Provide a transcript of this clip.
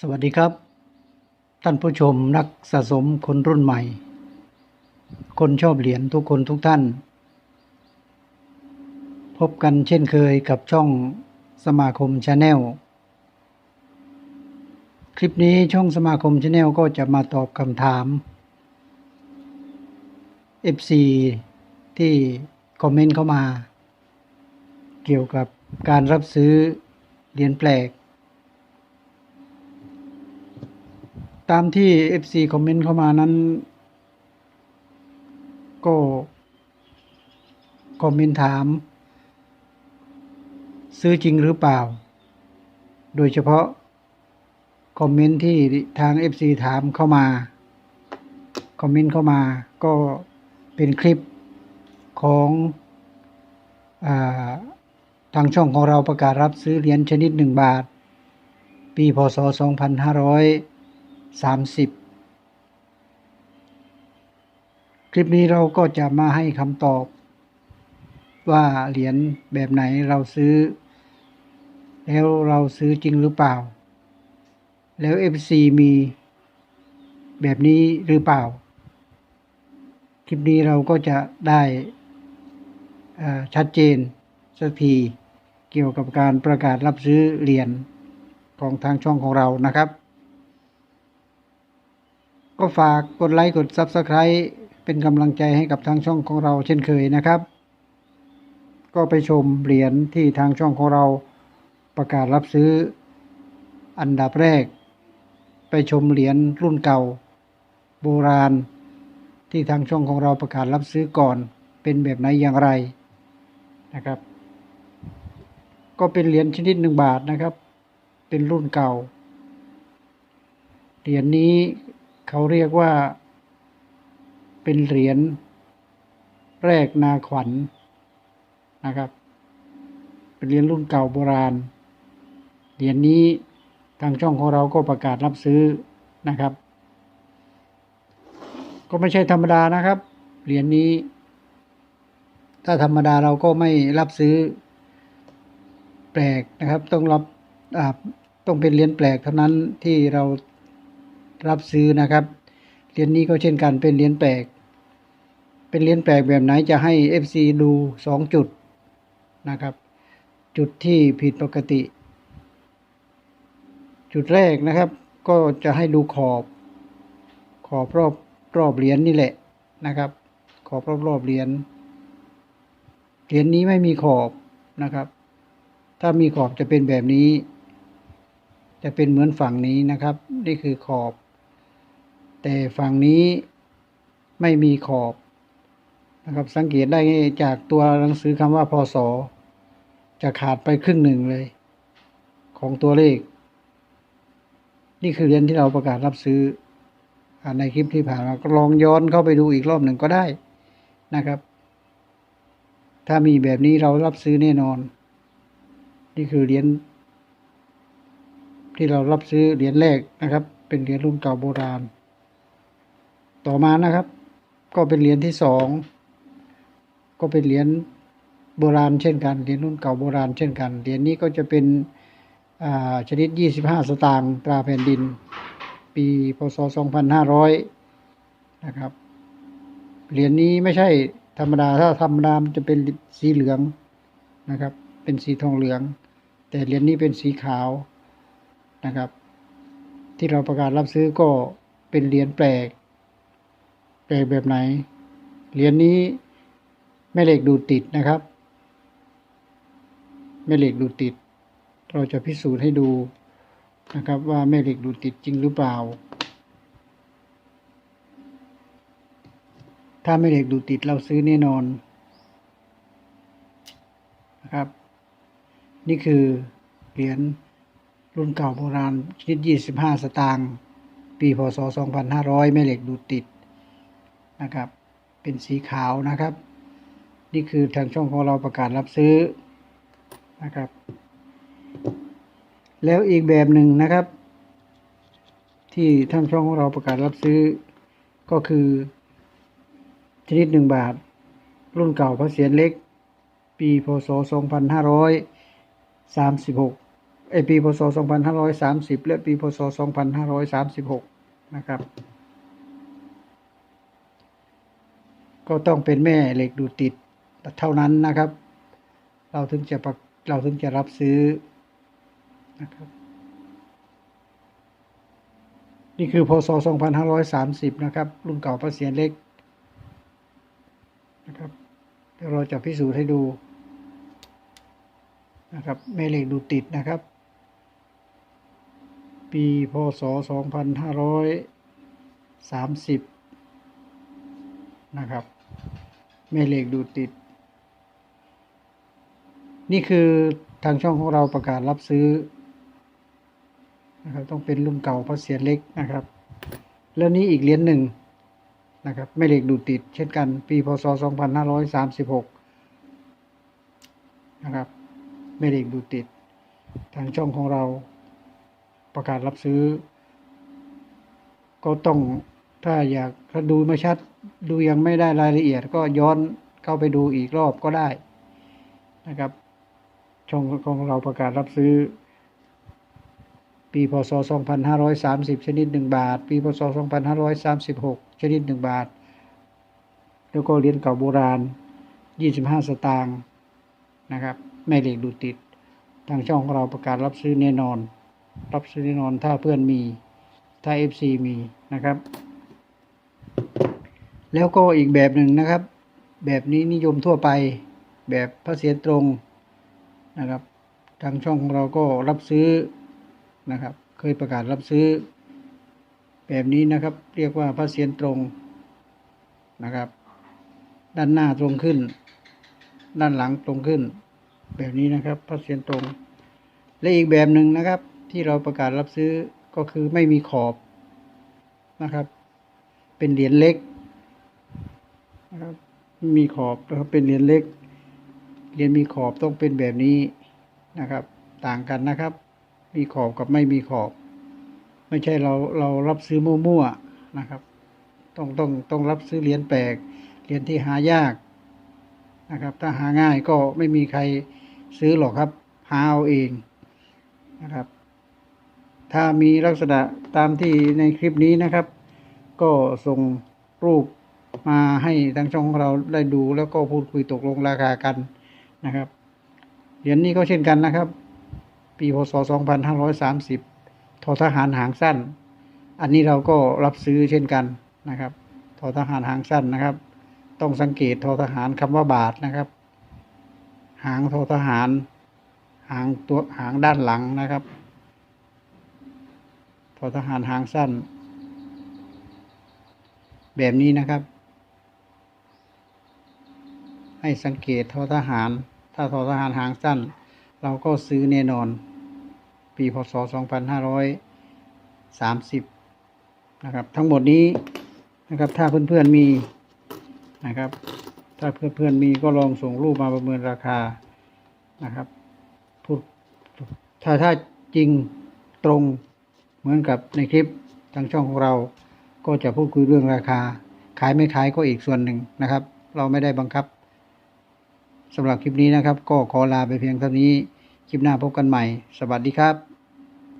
สวัสดีครับ ท่านผู้ชมนักสะสมคนรุ่นใหม่ คนชอบเหรียญทุกคนทุกท่าน พบกันเช่นเคยกับช่องสมาคมชาแนลคลิปนี้ช่องสมาคมชาแนลก็จะมาตอบคำถาม FC ที่คอมเมนต์เข้ามา เกี่ยวกับการรับซื้อเหรียญแปลก ตามที่ FC คอมเมนต์เข้ามานั้น ก็คอมเมนต์ถาม ซื้อจริงหรือเปล่า โดยเฉพาะคอมเมนต์ที่ทาง FC ถามเข้ามา คอมเมนต์เข้ามาก็เป็นคลิปของอทางช่องของเราประกาศรับซื้อเหรียญชนิด1บาท ปีพศ 30 คลิปนี้เราก็จะมาให้คำตอบ ว่าเหรียญแบบไหนเราซื้อ แล้วเราซื้อจริงหรือเปล่า แล้ว FC มีแบบนี้หรือเปล่า คลิปนี้เราก็จะได้ชัดเจนสักทีเกี่ยวกับการประกาศรับซื้อเหรียญของทางช่องของเรานะครับ ก็ฝากกดไลค์กด Subscribe เป็นกำลังใจให้กับทางช่องของเราเช่นเคยนะครับ ก็ไปชมเหรียญที่ทางช่องของเราประกาศรับซื้ออันดับแรก ไปชมเหรียญรุ่นเก่า โบราณ ที่ทางช่องของเราประกาศรับซื้อก่อน เป็นแบบไหนอย่างไรนะครับ ก็เป็นเหรียญชนิดหนึ่งบาทนะครับ เป็นรุ่นเก่าเหรียญนี้ เขาเรียกว่า เป็นเหรียญแรกนาขวัญนะครับ เป็นเหรียญรุ่นเก่าโบราณ เหรียญนี้ทางช่องของเราก็ประกาศรับซื้อนะครับ ก็ไม่ใช่ธรรมดานะครับ เหรียญนี้ ถ้าธรรมดาเราก็ไม่รับซื้อแปลกนะครับ ต้องรับต้องเป็นเหรียญแปลกเท่านั้นที่เรา รับซื้อนะครับเหรียญนี้ก็เช่นกันเป็นเหรียญแปลก เป็นเหรียญแปลกแบบไหนจะให้ FC ดูสองจุดนะครับ จุดที่ผิดปกติ จุดแรกนะครับ ก็จะให้ดูขอบ ขอบรอบรอบเหรียญนี่แหละนะครับ ขอบรอบรอบเหรียญเหรียญนี้ไม่มีขอบนะครับ ถ้ามีขอบจะเป็นแบบนี้ จะเป็นเหมือนฝั่งนี้นะครับ นี่คือขอบ แต่ฝั่งนี้ไม่มีขอบนะครับ สังเกตได้จากตัวหนังสือคำว่าพศจะขาดไปครึ่งหนึ่งเลย ของตัวเลข นี่คือเหรียญที่เราประกาศรับซื้ออ่าในคลิปที่ผ่านมาก็ลองย้อนเข้าไปดูอีกรอบหนึ่งก็ได้นะครับ ถ้ามีแบบนี้เรารับซื้อแน่นอน นี่คือเหรียญที่เรารับซื้อเหรียญแรกนะครับ เป็นเหรียญรุ่นเก่าโบราณ ต่อมานะครับ ก็เป็นเหรียญที่สองก็เป็นเหรียญโบราณเช่นกันเหรียญรุ่นเก่าโบราณเช่นกันเหรียญนี้ก็จะเป็นอ่าชนิด 25 สตางค์ตราแผ่นดิน ปีพศ 2500 นะครับเหรียญนี้ไม่ใช่ธรรมดาถ้าธรรมดามันจะเป็นสีเหลืองนะครับ เป็นสีทองเหลือง แต่เหรียญนี้เป็นสีขาวนะครับ ที่เราประกาศรับซื้อก็เป็นเหรียญแปลก แปลกแบบไหน เหรียญนี้แม่เหล็กดูดติดนะครับ แม่เหล็กดูดติด เราจะพิสูจน์ให้ดูนะครับ ว่าแม่เหล็กดูดติดจริงหรือเปล่า ถ้าแม่เหล็กดูดติดเราซื้อแน่นอนนะครับ นี่คือเหรียญรุ่นเก่าโบราณชนิด 25 สตางค์ ปี พศ 2500 แม่เหล็กดูดติด นะครับ เป็นสีขาวนะครับ นี่คือทางช่องของเราประกาศรับซื้อนะครับ แล้วอีกแบบหนึ่งนะครับ ที่ทางช่องของเราประกาศรับซื้อ ก็คือชนิดหนึ่งบาท รุ่นเก่าพระเศียรเล็ก ปีพศ 2536ไอปีพศ 2530 และปีพศ 2536 นะครับ ก็ต้องเป็นแม่เหล็กดูดติดเท่านั้นนะครับ เราถึงจะเราถึงจะรับซื้อนะครับ นี่คือพศ 2530 นะครับ รุ่นเก่าพระเสียรเล็กนะครับเดี๋ยวเราจะพิสูจน์ให้ดูนะครับแม่เหล็กดูดติดนะครับ ปีพศ 2530 นะครับ แม่เหล็กดูดติด นี่คือทางช่องของเราประกาศรับซื้อนะครับต้องเป็นรุ่นเก่าเพราะเสียเล็กนะครับ แล้วนี้อีกเหรียญหนึ่งนะครับแม่เหล็กดูดติด เช่นกัน ปีพศ 2536 นะครับแม่เหล็กดูดติด ทางช่องของเราประกาศรับซื้อ ก็ต้อง ถ้าอยากถ้าดูไม่ชัด ดูยังไม่ได้รายละเอียด ก็ย้อนเข้าไปดูอีกรอบก็ได้นะครับ ช่องของเราประกาศรับซื้อ ปีพศ 2530 ชนิด 1 บาท ปีพศ 2536 ชนิด 1 บาท แล้วก็เหรียญเก่าโบราณ 25 สตางค์นะครับแม่เหล็กดูติด ทางช่องของเราประกาศรับซื้อแน่นอน รับซื้อแน่นอนถ้าเพื่อนมีถ้า FC มีนะครับ แล้วก็อีกแบบหนึ่งนะครับ แบบนี้นิยมทั่วไป แบบพระเศียรตรงนะครับ ทางช่องของเราก็รับซื้อนะครับ เคยประกาศรับซื้อ แบบนี้นะครับ เรียกว่าพระเศียรตรงนะครับ ด้านหน้าตรงขึ้น ด้านหลังตรงขึ้น แบบนี้นะครับพระเศียรตรง และอีกแบบหนึ่งนะครับ ที่เราประกาศรับซื้อก็คือไม่มีขอบนะครับ เป็นเหรียญเล็ก นะครับไม่มีขอบนะครับเป็นเหรียญเล็กเหรียญมีขอบต้องเป็นแบบนี้นะครับ ต่างกันนะครับ มีขอบกับไม่มีขอบ ไม่ใช่เราเรารับซื้อมั่วๆนะครับ ต้องต้องต้องรับซื้อเหรียญแปลกเหรียญที่หายากนะครับ ถ้าหาง่ายก็ไม่มีใครซื้อหรอกครับ หาเอาเองนะครับ ถ้ามีลักษณะตามที่ในคลิปนี้นะครับ ก็ส่งรูป มาให้ทางช่องของเราได้ดูแล้วก็พูดคุยตกลงราคากันนะครับเหรียญนี้ก็เช่นกันนะครับ ปีพศ 2530ทอทหารหางสั้น อันนี้เราก็รับซื้อเช่นกันนะครับทอทหารหางสั้นนะครับ ต้องสังเกตทอทหารคำว่าบาทนะครับ หางทอทหาร หางตัวหางด้านหลังนะครับทอทหารหางสั้น แบบนี้นะครับ ให้สังเกตทอทหาร ถ้าทอทหารหางสั้น เราก็ซื้อแน่นอน ปีพศ 2530 นะครับ ทั้งหมดนี้นะครับ ถ้าเพื่อนๆมีนะครับ ถ้าเพื่อนๆมีก็ลองส่งรูปมาประเมินราคานะครับพูดถ้าถ้าจริงตรงเหมือนกับในคลิปทางช่องของเรา ก็จะพูดคุยเรื่องราคา ขายไม่ขายก็อีกส่วนหนึ่งนะครับ เราไม่ได้บังคับ สำหรับคลิปนี้นะครับ ก็ขอลาไปเพียงเท่านี้ คลิปหน้าพบกันใหม่ สวัสดีครับ